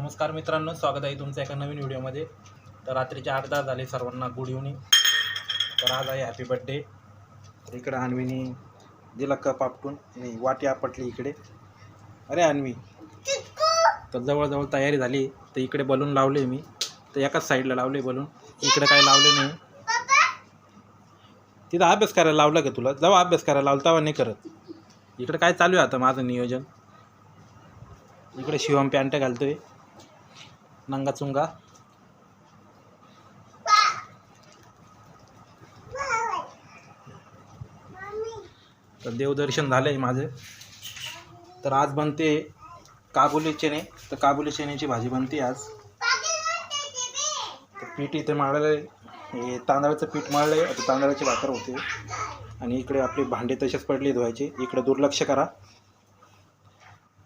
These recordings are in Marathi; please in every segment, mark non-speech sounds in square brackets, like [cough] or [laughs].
नमस्कार मित्रांनो स्वागत आहे तुमचं एका नवीन व्हिडिओमध्ये. तर रात्रीचे आठ दहा झाले सर्वांना गुड इव्हनिंग. तर आज आहे हॅपी बड्डे तर इकडं अन्वीने दिला कप आपटून नाही वाटी आपटली इकडे. अरे अन्वी तर जवळजवळ तयारी झाली. तर इकडे बलून लावले मी. तर एकाच साईडला लावले बलून इकडे काही लावले नाही. तिथं अभ्यास करायला लावलं का तुला? जेव्हा अभ्यास करायला लावलं तेव्हा नाही करत. इकडे काय चालू आहे आता माझं नियोजन? इकडे शिवम पॅन्ट घालतोय. नंगा चुंगा. तर देवदर्शन झालंय माझं. तर आज बनते काबुली चणे. तर काबुली चण्याची भाजी बनते आज. तर पीठ इथे माळलं हे तांदळाचं पीठ मळलं आहे आता तांदळाची भाकर होते. आणि इकडे आपले भांडे तसेच पडले धुवायचे. इकडे दुर्लक्ष करा.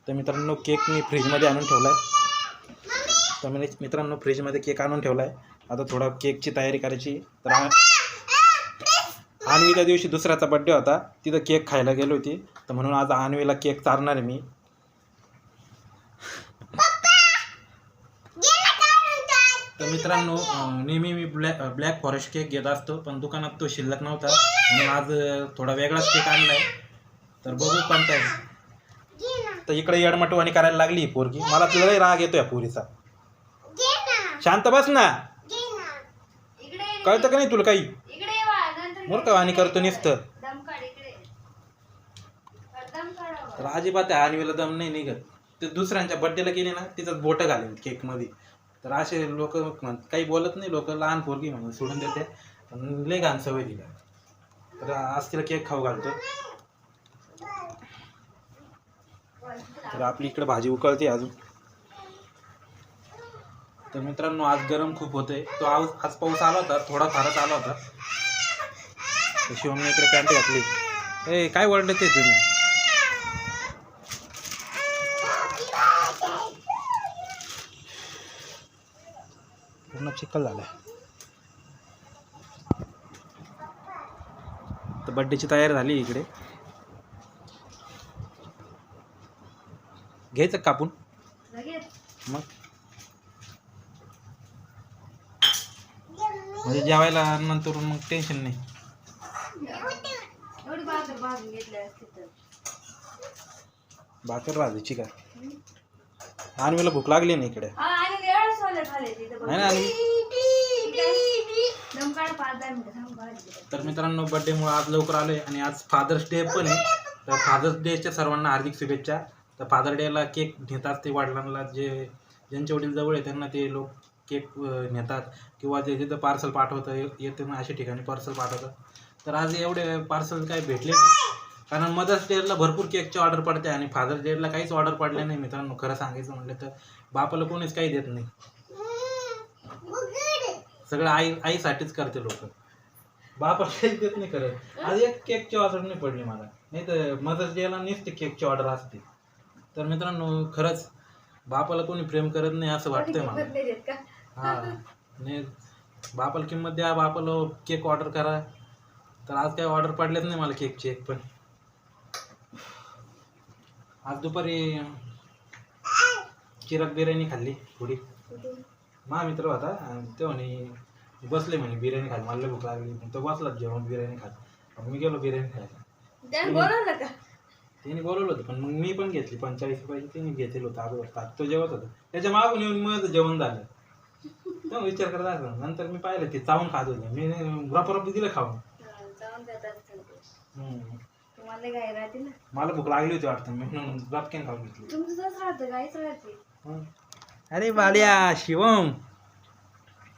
तर मित्रांनो केक मी फ्रीजमध्ये आणून ठेवला आहे तर मी मित्रांनो फ्रीजमध्ये केक आणून ठेवला आहे आता थोडा केकची तयारी करायची. तर आणवीच्या दिवशी दुसऱ्याचा बड्डे होता. तिथं केक खायला गेलो होती. तर म्हणून आज आणवीला केक चारणार मी. तर मित्रांनो नेहमी मी ब्लॅक ब्लॅक फॉरेस्ट केक घेत असतो. पण दुकानात तो शिल्लक नव्हता. म्हणून आज थोडा वेगळाच केक आणला आहे तर बघू पण तर इकडे येडमटवाणी करायला लागली ही पोरगी. मला तुला लय राग येतो या पोरीचा. शांत बस ना. कळतं का नाही तुला काही? वा नंतर मूर्खवाणी करतो नुसतं. अजिबात आहे आणवीला दम नाही निघत. ते दुसऱ्यांच्या बड्डेला गेले ना तिचं बोटं घालेल केकमध्ये. तर असे लोक म्हण काही बोलत नाही लोक लहान पोरगी म्हणून सोडून देते. लय घाण सवय दिला तर आज तिला केक खाऊ घालतो. तर आपली इकडे भाजी उकळते अजून. तर मित्रांनो आज गरम खूप होते तो आज आज पाऊस आला होता थोडा फारच आला होता. तर शिवमने इकडे पॅन्ट घातली. ए काय वरडत ते तुम्ही? पूर्ण चिखल झालाय. तर बड्डेची तयारी झाली इकडे. घ्यायचं कापून? मग? म्हणजे जेवायला नंतर मग टेन्शन नाही. एवढी भाकर भाजून घेतली असती तर भाकर भाजीची का? आणवीला भूक लागली ना इकडे. हा आणि बघ. नाही ना आणवी. दम काढ पाच दहा मिनिटं थांब भाजी दे. तर मित्रांनो बड्डेमुळे आज लवकर आलोय आणि आज फादर्स डे पण आहे. तर फादर्स डेच्या सर्वांना हार्दिक शुभेच्छा. तर फादर डेला केक नेतात ते वडिलांना जे ज्यांचे वडील जवळ आहे त्यांना ते लोक केक नेतात किंवा जे जिथं पार्सल पाठवतं येते ना अशा ठिकाणी पार्सल पाठवतात. तर आज एवढे पार्सल काही भेटले. कारण मदर्स डेला भरपूर केकची ऑर्डर पडते आणि फादर्स डेला काहीच ऑर्डर पडल्या नाही मित्रांनो. खरं सांगायचं म्हटलं तर बापाला कोणीच काही देत नाही. सगळं आई आईसाठीच करते लोक. बापा काही देत नाही करत. आज एक केकची ऑर्डर नाही पडली मला. नाही तर मदर्स डेला नुसते केकची ऑर्डर असते. तर मित्रांनो खरंच बापाला कोणी प्रेम करत नाही असं वाटतंय मला. हा. नाही बापाला किंमत द्या बापाला केक ऑर्डर करा. तर आज काही ऑर्डर पडलेच नाही मला केकची एक पण. आज दुपारी चिरक बिर्याणी खाल्ली थोडी. मा मित्र होता तो म्हणे बसले म्हणे बिर्याणी खाली मला भूक लागली. मग तो बसला जेवण बिर्याणी खात. मग मी गेलो बिर्याणी खायला. त्याने बोलवलं का? त्याने बोलवलं होतं पण मग मी पण घेतली. पंचेचाळीस रुपयाची त्याने घेतलेलं होतं ताट तो जेवत होता. त्याच्या मागून येऊन माझं जेवण झालं. तो विचार करत असं नंतर मी पाहिलं ते चावून खात होते. मी रप दिलं खाऊन. जाऊन देत असतील ते. हम्म. तुम्हाला काय राहते ना. मला भूक लागली होती वाटतं. मी म्हणून रपकेन खाऊन घेतली. तुमचं तसं राहतं काहीच राहते. हं. अरे बाल्या शिवम.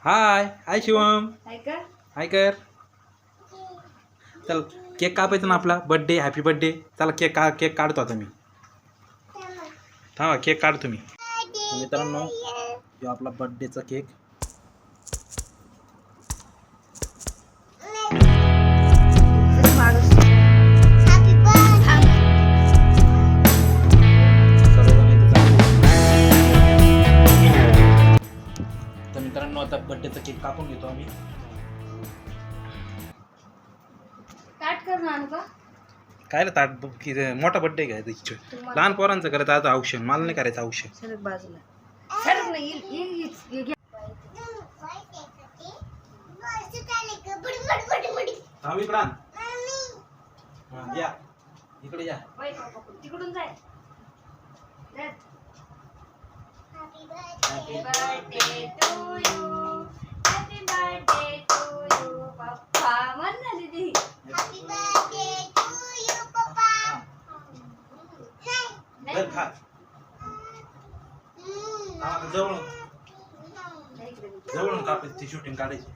हाय हाय शिवम. ऐका हाय कर. चल केक कापायचा ना आपला. बड्डे हॅपी बड्डे चला केक का केक काढतो आता मी. थांबा केक काढतो मी मित्रांनो जो आपला बड्डेचा केक ताट कर ना आणू का कायला ताट ब- की ते मोठा बड्डे घ्यायचा इच्छा लहान पोरांचं करत आता औषध मला नाही करायचं औषध सरक बाजूला सरक येईल येईल येईल. इकडं आण. हा, या इकडे या वय बाबा, तिकडून जाय जा. Happy birthday to you. Happy birthday to you. पप्पा म्हण ना दीदी हा, नाही धर खा जवळून. जवळून कापायची ती शूटिंग काढायची.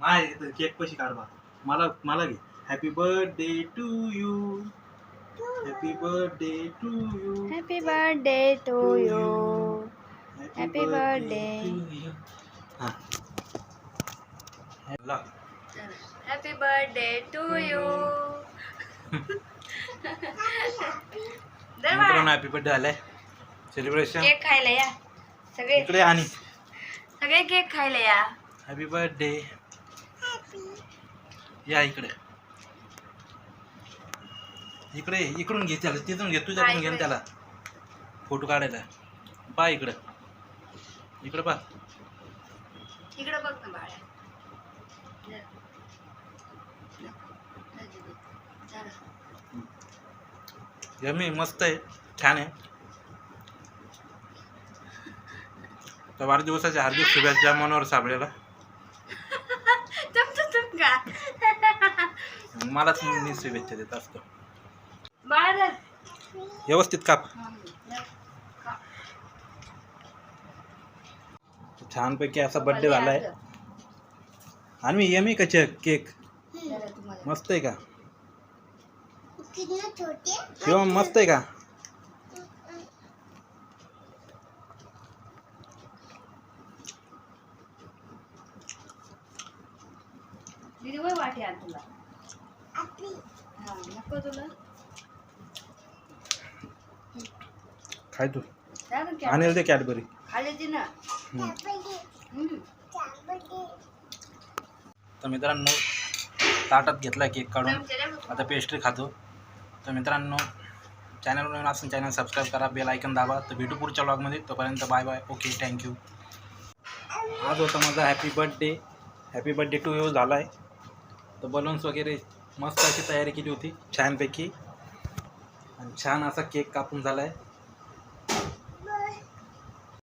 माय केक कशी काढवा मला मला घे. Happy birthday to you happy birthday to you Happy birthday to you. Happy birthday. हा ला. Happy birthday. To you. [laughs] दर मित्रांनो बाळा, हॅपी बर्थडे आलाय सेलिब्रेशन केक खायला या. सगळे इकडे आणि. सगळे केक खायला या. हॅपी बर्थडे या इकडे. इकडे इकडून घे त्याला तिथून घे तुझ्याकडून घे ना त्याला. फोटो काढायला. पा इकडे. इकडे पा इकडे बघ ना बाळा. यमी मस्त आहे. छान आहे. तर वाढदिवसाच्या हार्दिक शुभेच्छा मनोहर साबळेला. मलाच मी शुभेच्छा देत असतो. व्यवस्थित काप. छानपैकी असा बर्थडे झाला आहे आणि मी यमी कचे केक. मस्त आहे का? शिवम मस्त आहे का? दीदी वय वाटी आण तुला. हा नको तुला. खाय तू. आणेल दे कॅडबरी. खाली ती ना. हम्म. तर मित्रांनो ताटात घेतला केक काढून. आता पेस्ट्री खातो. तर मित्रांनो चॅनलवर नवीन असून चॅनल सबस्क्राईब करा. बेल ऐकन दाबा. तर भेटू पुढच्या ब्लॉगमध्ये तोपर्यंत बाय बाय ओके थँक्यू आज होता माझा happy birthday happy birthday to you झाला आहे तर बलून्स वगैरे मस्त अशी तयारी केली होती. छानपैकी. आणि छान असा केक कापून झाला आहे